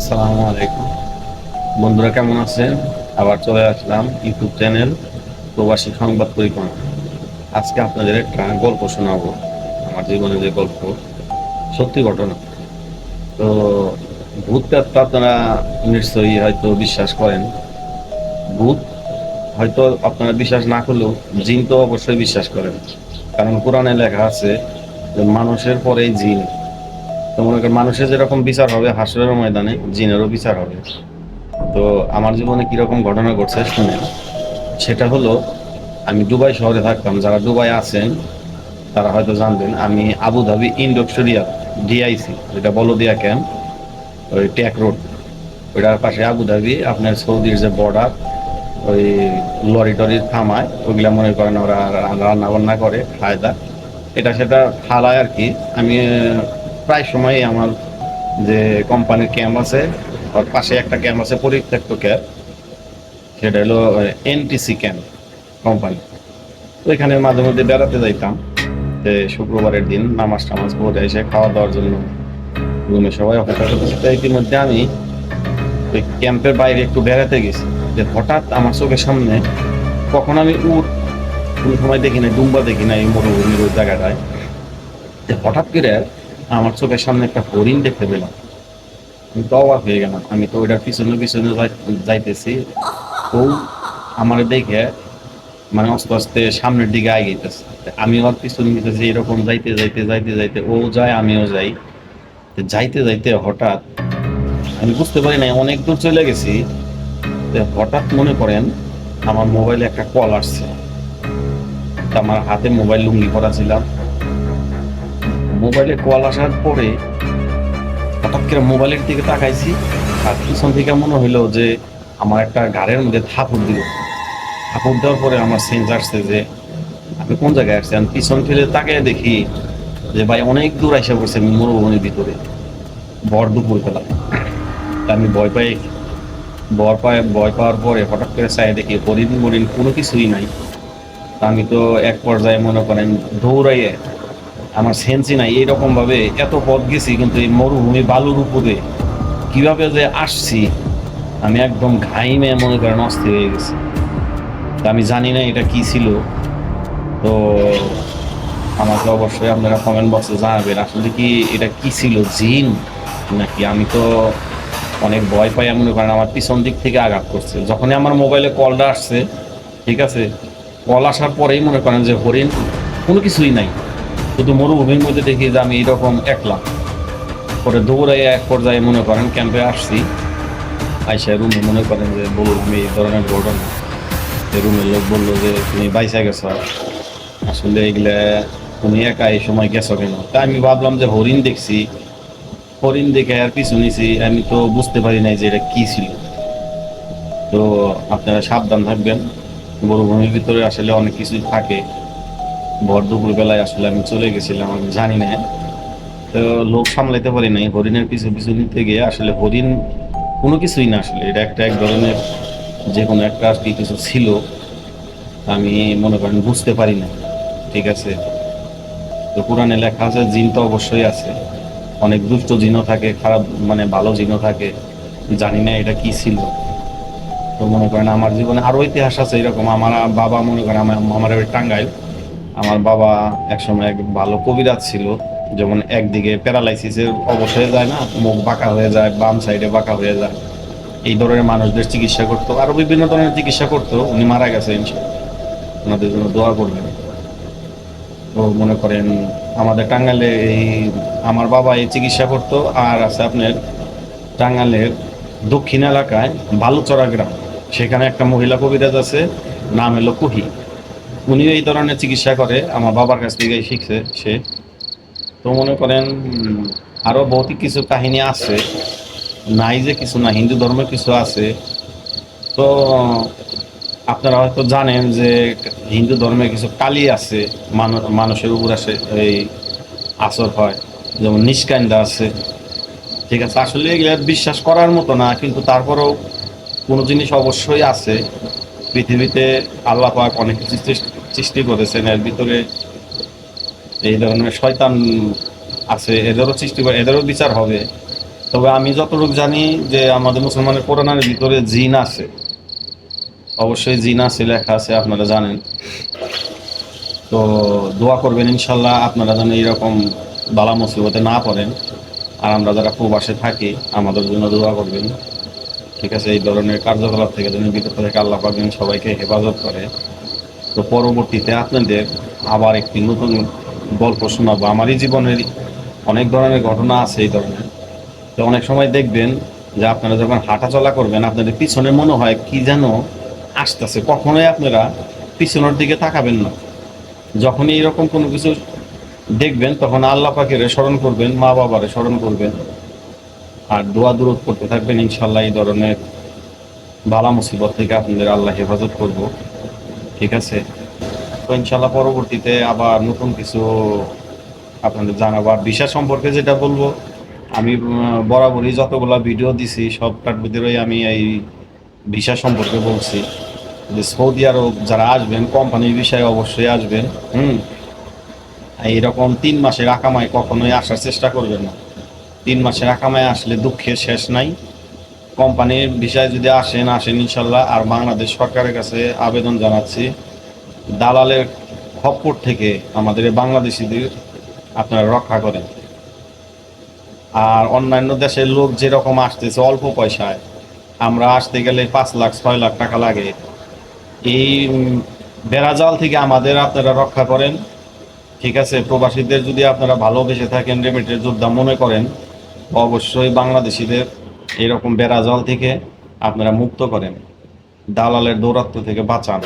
আসসালামু আলাইকুম। বন্ধুরা, কেমন আছেন? আবার চলে আসলাম ইউটিউব চ্যানেল প্রবাসী সংবাদ পরিক্রমা। আজকে আপনাদের একটা গল্প শোনাবো, আমার জীবনে যে গল্প। সত্যি ঘটনা। তো ভূত তো আপনারা নিশ্চয়ই হয়তো বিশ্বাস করেন। ভূত হয়তো আপনারা বিশ্বাস না করলেও জিন তো অবশ্যই বিশ্বাস করেন। কারণ কোরআনে লেখা আছে যে মানুষের পরেই জিন। তো মনে করেন মানুষের যেরকম বিচার হবে, হাসরের ময়দানে জিনেরও বিচার হবে। তো আমার জীবনে কীরকম ঘটনা ঘটছে শুনে সেটা হলো, আমি দুবাই শহরে থাকতাম, যারা দুবাই আছেন, তারা হয়তো জানবেন, আমি আবুধাবি ইন্ডোক্সরিয়া ডিআইসি যেটা বলদিয়া ক্যাম্প, ওই ট্যাক রোড। ওইটার পাশে আবুধাবি, আপনার সৌদির যে বর্ডার, ওই লরি টরি থামায় ওইগুলা মনে করেন ওরা রান্না বান্না করে, খায় এটা সেটা ফালায় আর কি। আমি প্রায় সময় আমার যে কোম্পানির ক্যাম্প আছে, ওর পাশে একটা ক্যাম্প আছে, পরিত্যক্ত ক্যাম্প সেটা হলো এনটিসি ক্যাম্প কোম্পানি তো এখানে মাঝে মধ্যে বেড়াতে যাইতাম। যে শুক্রবারের দিন নামাজ টামাজ পড়ে এসে খাওয়া দাওয়ার জন্য রুমে সবাই অপেক্ষা করতেছে। তো ইতিমধ্যে আমি ওই ক্যাম্পের বাইরে একটু বেড়াতে গেছি। যে হঠাৎ আমার চোখের সামনে কখন আমি উঠ, কোনো সময় দেখি নাই ডুম্বা দেখি নাই মরুভূমির ওই জায়গাটায়। যে হঠাৎ করে আমার চোখের সামনে একটা হরিণ দেখতে পেলাম। আমি তো অবাক হয়ে গেলাম। আমি তো ওইটার পিছনে পিছনে যাই- যাইতেছি। ও আমার দেখে মানে আস্তে আস্তে সামনের দিকে আগাইতেছে। আমি ওর পিছনে পিছনে এরকম যাইতে যাইতে যাইতে যাইতে ও যায়, আমিও যাই। যাইতে যাইতে হঠাৎ আমি বুঝতে পারি নাই, অনেক দূর চলে গেছি। হঠাৎ মনে করেন আমার মোবাইলে একটা কল আসছে। আমার হাতে মোবাইল লুঙ্গি করা ছিলাম মোবাইলে কল আসার পরে হঠাৎ করে মোবাইলের দিকে তাকাইছি, আর পিছন থেকে মনে হইল যে আমার একটা গাড়ির মধ্যে থাপুর দিল। থাপুর দেওয়ার পরে আমার সেন্স আসছে যে আমি কোন জায়গায় আসছি আমি পিছন ফেলে তাকিয়ে দেখি যে ভাই অনেক দূর এসে পড়ছে মরুভূমির ভিতরে, ভর দুপুর বেলা। আমি ভয় পাই ভয় পায়, ভয় পাওয়ার পরে হঠাৎ করে চাই দেখি হরিণ মরিণ কোনো কিছুই নাই। আমি তো এক পর্যায়ে মনে করেন দৌড়াইয়ে আমার সেন্সই নাই এইরকম ভাবে এত পথ গেছি, কিন্তু এই মরুভূমি বালুর উপরে কীভাবে যে আসছি, আমি একদম ঘাইমে মনে করেন অস্থির হয়ে গেছি। তা আমি জানি না এটা কি ছিল। তো আমাকে অবশ্যই আপনারা কমেন্ট বক্সে জানাবেন, আসলে কি এটা কি ছিল, জিন? নাকি আমি তো অনেক ভয় পাই মনে করেন আমার পিছন দিক থেকে আঘাত করছে। যখনই আমার মোবাইলে কলটা আসছে, ঠিক আছে? কল আসার পরেই মনে করেন যে হরিণ কোনো কিছুই নাই। শুধু মরুভূমির মধ্যে দেখি যে আমি এইরকম একলা। পরে দৌড়াই এক পর্যায়ে মনে করেন ক্যাম্পে আসছি। আইসা রুমে মনে করেন যে বললাম এই ধরনের ঘটনা রুমের লোক বলল যে, তুমি বাইসা গেছো। আসলে এগুলা তুমি একা এই সময় গেছো কেন? তা আমি ভাবলাম যে, হরিণ দেখছি। হরিণ দেখে আর পিছু নিছি। আমি তো বুঝতে পারি নাই যে এটা কী ছিল। তো আপনারা সাবধান থাকবেন। মরুভূমির ভিতরে আসলে অনেক কিছুই থাকে। ভর দুপুর বেলায় আসলে আমি চলে গেছিলাম, আমি জানি না। তো লোক সামলাইতে পারি নাই, হরিণের পিছু পিছু নিতে গিয়ে আসলে হরিণ কোনো কিছুই না আসলে, এটা একটা এক ধরনের যে কোনো একটা আর কি কিছু ছিল আমি মনে করেন বুঝতে পারি না ঠিক আছে? তো কোরআনে লেখা আছে, জিন তো অবশ্যই আছে। অনেক দুষ্ট জিনও থাকে, খারাপ মানে ভালো জিনও থাকে, জানি না এটা কি ছিল। তো মনে করেন আমার জীবনে আরও ইতিহাস আছে এরকম, আমার বাবা মনে করেন আমার আমার টাঙ্গাইল। আমার বাবা একসময় এক ভালো কবিরাজ ছিল, যেমন একদিকে প্যারালাইসিসের অবশ হয়ে যায় না, মুখ বাঁকা হয়ে যায়, বাম সাইডে বাঁকা হয়ে যায়। এই ধরনের মানুষদের চিকিৎসা করতো, আরও বিভিন্ন ধরনের চিকিৎসা করতো, উনি মারা গেছে ওনাদের জন্য দোয়া করবেন। তো মনে করেন, আমাদের টাঙ্গালে এই আমার বাবা এই চিকিৎসা করতো, আর আছে আপনার টাঙ্গালের দক্ষিণ এলাকায় বালুচড়া গ্রাম। সেখানে একটা মহিলা কবিরাজ আছে, নাম হলো কুহি। উনি এই ধরনের চিকিৎসা করে, আমার বাবার কাছ থেকে শিখছে সে। তো মনে করেন আরও ভৌতিক কিছু কাহিনী আছে, নাই যে কিছু না, হিন্দু ধর্মের কিছু আছে। তো আপনারা হয়তো জানেন যে হিন্দু ধর্মে কিছু কালী আছে, মানু- মানুষের উপর আসে, এই আসর হয়, যেমন নিষ্কান্দা আছে। ঠিক আছে, আসলে এগুলো বিশ্বাস করার মতো না, কিন্তু তারপরেও কোনো জিনিস অবশ্যই আছে। পৃথিবীতে আল্লাহ পাক অনেক কিছু সৃষ্টি- করেছেন। এর ভিতরে এই ধরনের শয়তান আছে, এদেরও সৃষ্টি করে, এদেরও বিচার হবে। তবে আমি যতটুকু জানি যে আমাদের মুসলমানের কোরআনের ভিতরে জিন আছে। অবশ্যই জিন আছে, লেখা আছে, আপনারা জানেন। তো দোয়া করবেন, ইনশাল্লাহ আপনারা যেন এইরকম বালা মুসিবতে না পড়েন। আর আমরা যারা প্রবাসে থাকি, আমাদের জন্য দোয়া করবেন। ঠিক আছে, এই ধরনের কার্যকলাপ থেকে যেন বিরত থেকে, আল্লাহ পাবেন সবাইকে হেফাজত করে। তো পরবর্তীতে আপনাদের আবার একটি নতুন গল্প শোনাবো। আমারই জীবনের অনেক ধরনের ঘটনা আছে এই ধরনের। তো অনেক সময় দেখবেন যে আপনারা যখন হাঁটা চলা করবেন, আপনাদের পিছনে মনে হয় কি যেন আসতেছে। কখনোই আপনারা পিছনের দিকে তাকাবেন না। যখনই এরকম কোনো কিছু দেখবেন, তখন আল্লাহ পাকের স্মরণ করবেন মা বাবারে স্মরণ করবেন। আর দোয়া দূরত করতে থাকবেন, ইনশাল্লাহ এই ধরনের বালা মুসিবত থেকে আপনাদের আল্লাহ হেফাজত করব। ঠিক আছে? তো ইনশাল্লাহ পরবর্তীতে আবার নতুন কিছু আপনাদের জানাব। আর সম্পর্কে যেটা বলব, আমি বরাবরই যতগুলা ভিডিও দিছি, সবটার ভিতরেই আমি এই ভিসা সম্পর্কে বলছি। যে সৌদি আরব যারা আসবেন, কোম্পানির বিষয়ে অবশ্যই আসবেন, হুম? আর এরকম তিন মাসের আকামায় কখনোই আসার চেষ্টা করবেন না। তিন মাসের আকামায় আসলে দুঃখের শেষ নাই। কোম্পানির বিষয়ে যদি আসেন আসেন ইনশাল্লাহ। আর বাংলাদেশ সরকারের কাছে আবেদন জানাচ্ছি, দালালের খপ্পর থেকে আমাদের বাংলাদেশিদের আপনারা রক্ষা করেন। আর অন্যান্য দেশের লোক যেরকম আসতেছে অল্প পয়সায়, আমরা আসতে গেলে পাঁচ লাখ, ছয় লাখ টাকা লাগে। এই বেড়াজাল থেকে আমাদের আপনারা রক্ষা করেন। ঠিক আছে, প্রবাসীদের যদি আপনারা ভালোবেসে থাকেন, রেমিটের যোদ্ধা মনে করেন অবশ্যই বাংলাদেশিদের এরকম বেড়াজাল থেকে আপনারা মুক্ত করেন। দালালের দৌরাত্ম থেকে বাঁচান।